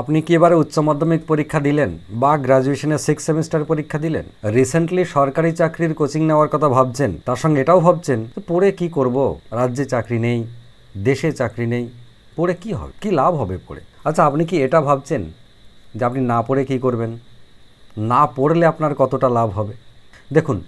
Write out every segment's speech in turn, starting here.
আপনি কি এবারে উচ্চ মাধ্যমিক পরীক্ষা দিলেন বা গ্র্যাজুয়েশনের সিক্স সেমিস্টার পরীক্ষা দিলেন? রিসেন্টলি সরকারি চাকরির কোচিং নেওয়ার কথা ভাবছেন, তার সঙ্গে এটাও ভাবছেন পড়ে কি করব? রাজ্যে চাকরি নেই, দেশে চাকরি নেই, পড়ে কি হবে? কি লাভ হবে পড়ে? আচ্ছা আপনি কি এটা ভাবছেন যে আপনি না পড়ে কি করবেন? না পড়লে আপনার কতটা লাভ হবে? দেখুন,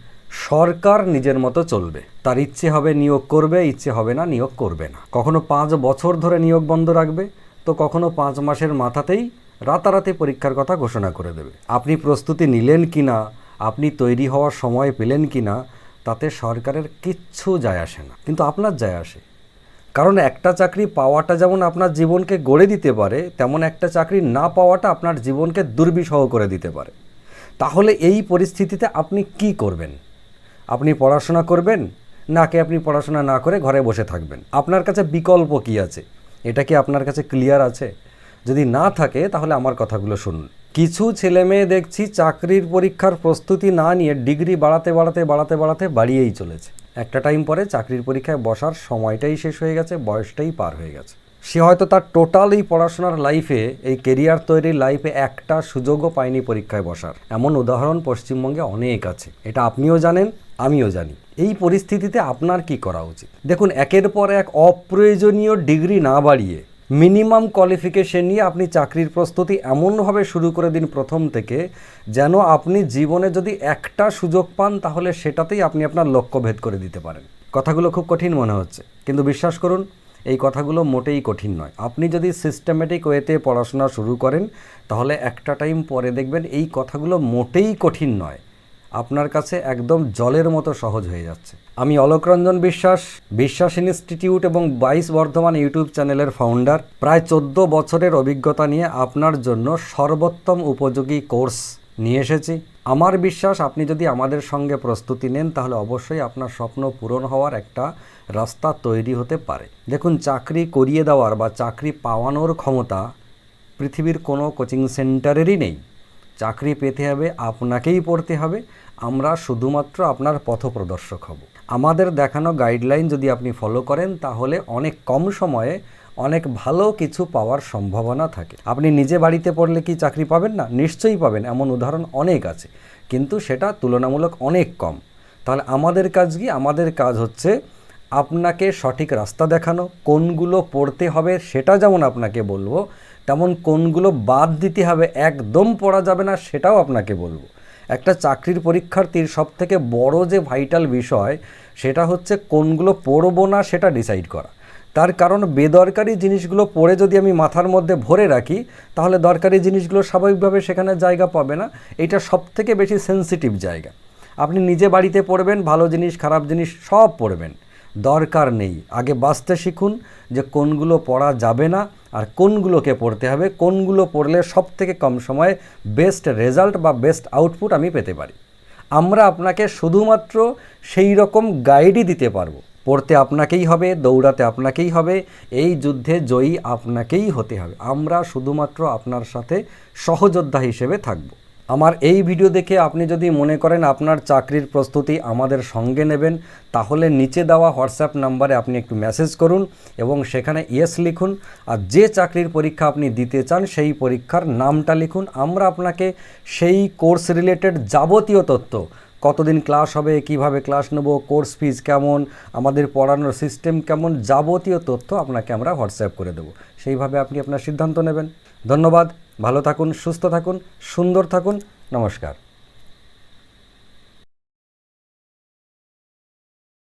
সরকার নিজের মতো চলবে। তার ইচ্ছে হবে নিয়োগ করবে, ইচ্ছে হবে না নিয়োগ করবে না। কখনো পাঁচ বছর ধরে নিয়োগ বন্ধ রাখবে তো কখনো পাঁচ মাসের মাথাতেই রাতারাতি পরীক্ষার কথা ঘোষণা করে দেবে। আপনি প্রস্তুতি নিলেন কি না? আপনি তৈরি হওয়ার সময় পেলেন কি না? তাতে সরকারের কিচ্ছু যায় আসে না। কিন্তু আপনার যায় আসে। কারণ একটা চাকরি পাওয়াটা যেমন আপনার জীবনকে গড়ে দিতে পারে, তেমন একটা চাকরি না পাওয়াটা আপনার জীবনকে দুর্বিষহ করে দিতে পারে। তাহলে এই পরিস্থিতিতে আপনি কি করবেন? আপনি পড়াশোনা করবেন? নাকি আপনি পড়াশোনা না করে ঘরে বসে থাকবেন? আপনার কাছে বিকল্প কি আছে? এটা কি আপনার কাছে ক্লিয়ার আছে? যদি না থাকে, তাহলে আমার কথাগুলো শুনুন। কিছু ছেলে মেয়ে দেখছি চাকরির পরীক্ষার প্রস্তুতি না নিয়ে ডিগ্রি বাড়াতে বাড়াতে বাড়াতে বাড়াতে বাড়িয়েই চলেছে। একটা টাইম পরে চাকরির পরীক্ষায় বসার সময়টাই শেষ হয়ে গেছে, বয়সটাই পার হয়ে গেছে। সে হয়তো তার টোটাল এই পড়াশোনার লাইফে এই কেরিয়ার তৈরির লাইফে একটা সুযোগও পায়নি পরীক্ষায় বসার। এমন উদাহরণ পশ্চিমবঙ্গে অনেক আছে। এটা আপনিও জানেন, আমিও জানি। এই পরিস্থিতিতে আপনার কি করা উচিত? দেখুন, একের পর এক অপ্রয়োজনীয় ডিগ্রি না বাড়িয়ে মিনিমাম কোয়ালিফিকেশন নিয়ে আপনি চাকরির প্রস্তুতি এমনভাবে শুরু করে দিন প্রথম থেকে, যেন আপনি জীবনে যদি একটা সুযোগ পান, তাহলে সেটাতেই আপনি আপনার লক্ষ্য ভেদ করে দিতে পারেন। কথাগুলো খুব কঠিন মনে হচ্ছে। কিন্তু বিশ্বাস করুন এই কথাগুলো মোটেই কঠিন নয়। আপনি যদি সিস্টেমেটিক ওয়েতে পড়াশোনা শুরু করেন, তাহলে একটা টাইম পরে দেখবেন এই কথাগুলো মোটেই কঠিন নয়। আপনার কাছে একদম জলের মতো সহজ হয়ে যাচ্ছে। আমি অলোক রঞ্জন বিশ্বাস বিশ্বাস ইনস্টিটিউট এবং বাইশ বর্ধমান ইউটিউব চ্যানেলের ফাউন্ডার প্রায় চোদ্দ বছরের অভিজ্ঞতা নিয়ে আপনার জন্য সর্বোত্তম উপযোগী কোর্স নিয়ে এসেছি। আমার বিশ্বাস, আপনি যদি আমাদের সঙ্গে প্রস্তুতি নেন, তাহলে অবশ্যই আপনার স্বপ্ন পূরণ হওয়ার একটা রাস্তা তৈরি হতে পারে। দেখুন, চাকরি করিয়ে দেওয়ার বা চাকরি পাওয়ানোর ক্ষমতা পৃথিবীর কোনো কোচিং সেন্টারেরই নেই। চাকরি পেতে হবে, আপনাকেই পড়তে হবে। আমরা শুধুমাত্র আপনার পথপ্রদর্শক হব। আমাদের দেখানো গাইডলাইন যদি আপনি ফলো করেন, তাহলে অনেক কম সময়ে অনেক ভালো কিছু পাওয়ার সম্ভাবনা থাকে। আপনি নিজে বাড়িতে পড়লে কি চাকরি পাবেন? না, নিশ্চয়ই পাবেন, এমন উদাহরণ অনেক আছে। কিন্তু সেটা তুলনামূলক অনেক কম। তাহলে আমাদের কাজ কি? আমাদের কাজ হচ্ছে আপনাকে সঠিক রাস্তা দেখানো, কোনগুলো পড়তে হবে সেটা যেমন আপনাকে বলব, তেমন কোনগুলো বাদ দিতে হবে, একদম পড়া যাবে না সেটাও আপনাকে বলব। একটা চাকরির পরীক্ষার্থীর সব থেকে বড় যে ভাইটাল বিষয়, সেটা হচ্ছে কোনগুলো পড়ব না সেটা ডিসাইড করা। তার কারণ বেদরকারি জিনিসগুলো পড়ে যদি আমি মাথার মধ্যে ভরে রাখি, তাহলে দরকারি জিনিসগুলো স্বাভাবিকভাবে সেখানে জায়গা পাবে না। এটা সব থেকে বেশি সেন্সিটিভ জায়গা। আপনি নিজে বাড়িতে পড়বেন, ভালো জিনিস, খারাপ জিনিস সব পড়বেন। দরকার নেই। আগে বাঁচতে শিখুন যে কোনগুলো পড়া যাবে না আর কোনগুলোকে পড়তে হবে। কোনগুলো পড়লে সব থেকে কম সময়ে বেস্ট রেজাল্ট বা বেস্ট আউটপুট আমি পেতে পারি। আমরা আপনাকে শুধুমাত্র সেই রকম গাইডই দিতে পারব। পড়তে আপনাকেই হবে, দৌড়াতে আপনাকেই হবে, এই যুদ্ধে জয়ী আপনাকেই হতে হবে। আমরা শুধুমাত্র আপনার সাথে সহযোদ্ধা হিসেবে থাকব। আমার এই ভিডিও দেখে আপনি যদি মনে করেন আপনার চাকরির প্রস্তুতি আমাদের সঙ্গে নেবেন, তাহলে নিচে দেওয়া হোয়াটসঅ্যাপ নাম্বারে আপনি একটু মেসেজ করুন এবং সেখানে ইয়েস লিখুন। আর যে চাকরির পরীক্ষা আপনি দিতে চান, সেই পরীক্ষার নামটা লিখুন। আমরা আপনাকে সেই কোর্স রিলেটেড যাবতীয় তথ্য কতদিন ক্লাস হবে, কীভাবে ক্লাস নেব কোর্স ফিজ কেমন, আমাদের পড়ানোর সিস্টেম কেমন, যাবতীয় তথ্য আপনাকে আমরা হোয়াটসঅ্যাপ করে দেবো। সেইভাবে আপনি আপনার সিদ্ধান্ত নেবেন। ধন্যবাদ, ভালো থাকুন, সুস্থ থাকুন, সুন্দর থাকুন, নমস্কার।